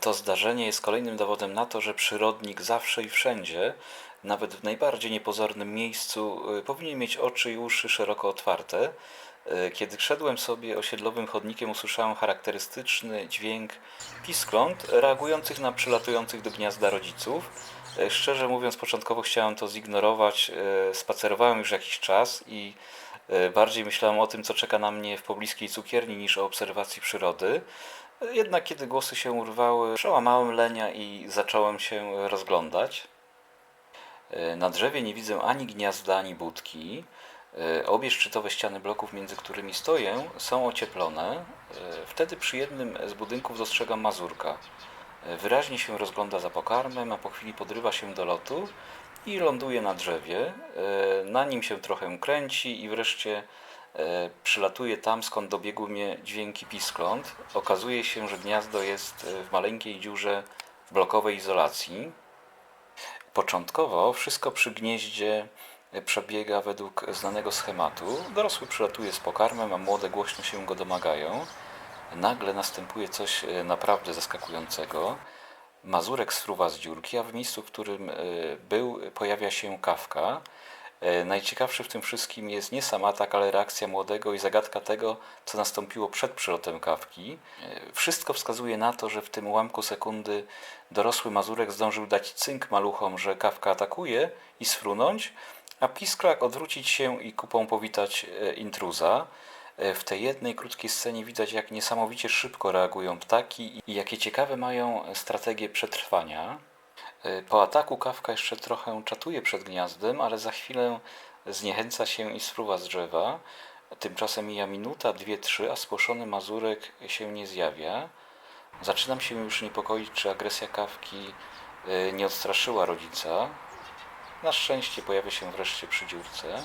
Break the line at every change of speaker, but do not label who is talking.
To zdarzenie jest kolejnym dowodem na to, że przyrodnik zawsze i wszędzie, nawet w najbardziej niepozornym miejscu, y, powinien mieć oczy i uszy szeroko otwarte. Y, Kiedy szedłem sobie osiedlowym chodnikiem, usłyszałem charakterystyczny dźwięk piskląt reagujących na przylatujących do gniazda rodziców. Y, Szczerze mówiąc, początkowo chciałem to zignorować. Spacerowałem już jakiś czas i bardziej myślałem o tym, co czeka na mnie w pobliskiej cukierni, niż o obserwacji przyrody. Jednak kiedy głosy się urwały, przełamałem lenia i zacząłem się rozglądać. E, Na drzewie nie widzę ani gniazda, ani budki. E, Obie szczytowe ściany bloków, między którymi stoję, są ocieplone. E, Wtedy przy jednym z budynków dostrzegam mazurka. Wyraźnie się rozgląda za pokarmem, a po chwili podrywa się do lotu i ląduje na drzewie. Na nim się trochę kręci i wreszcie e, przylatuje tam, skąd dobiegły mnie dźwięki piskląt. Okazuje się, że gniazdo jest e, w maleńkiej dziurze w blokowej izolacji. Początkowo wszystko przy gnieździe przebiega według znanego schematu. Dorosły przylatuje z pokarmem, a młode głośno się go domagają. Nagle następuje coś e, naprawdę zaskakującego. Mazurek sfruwa z dziurki, a w miejscu, w którym e, był, pojawia się kawka. E, Najciekawszy w tym wszystkim jest nie sam atak, ale reakcja młodego i zagadka tego, co nastąpiło przed przylotem kawki. E, Wszystko wskazuje na to, że w tym ułamku sekundy dorosły Mazurek zdążył dać cynk maluchom, że kawka atakuje i sfrunąć, a pisklak odwrócić się i kupą powitać e, intruza. W tej jednej krótkiej scenie widać, jak niesamowicie szybko reagują ptaki i jakie ciekawe mają strategie przetrwania. E, Po ataku kawka jeszcze trochę czatuje przed gniazdem, ale za chwilę zniechęca się i spruwa z drzewa. Tymczasem mija minuta, dwie, trzy, a spłoszony mazurek się nie zjawia. Zaczynam się już niepokoić, czy agresja kawki e, nie odstraszyła rodzica. Na szczęście pojawia się wreszcie przy dziurce.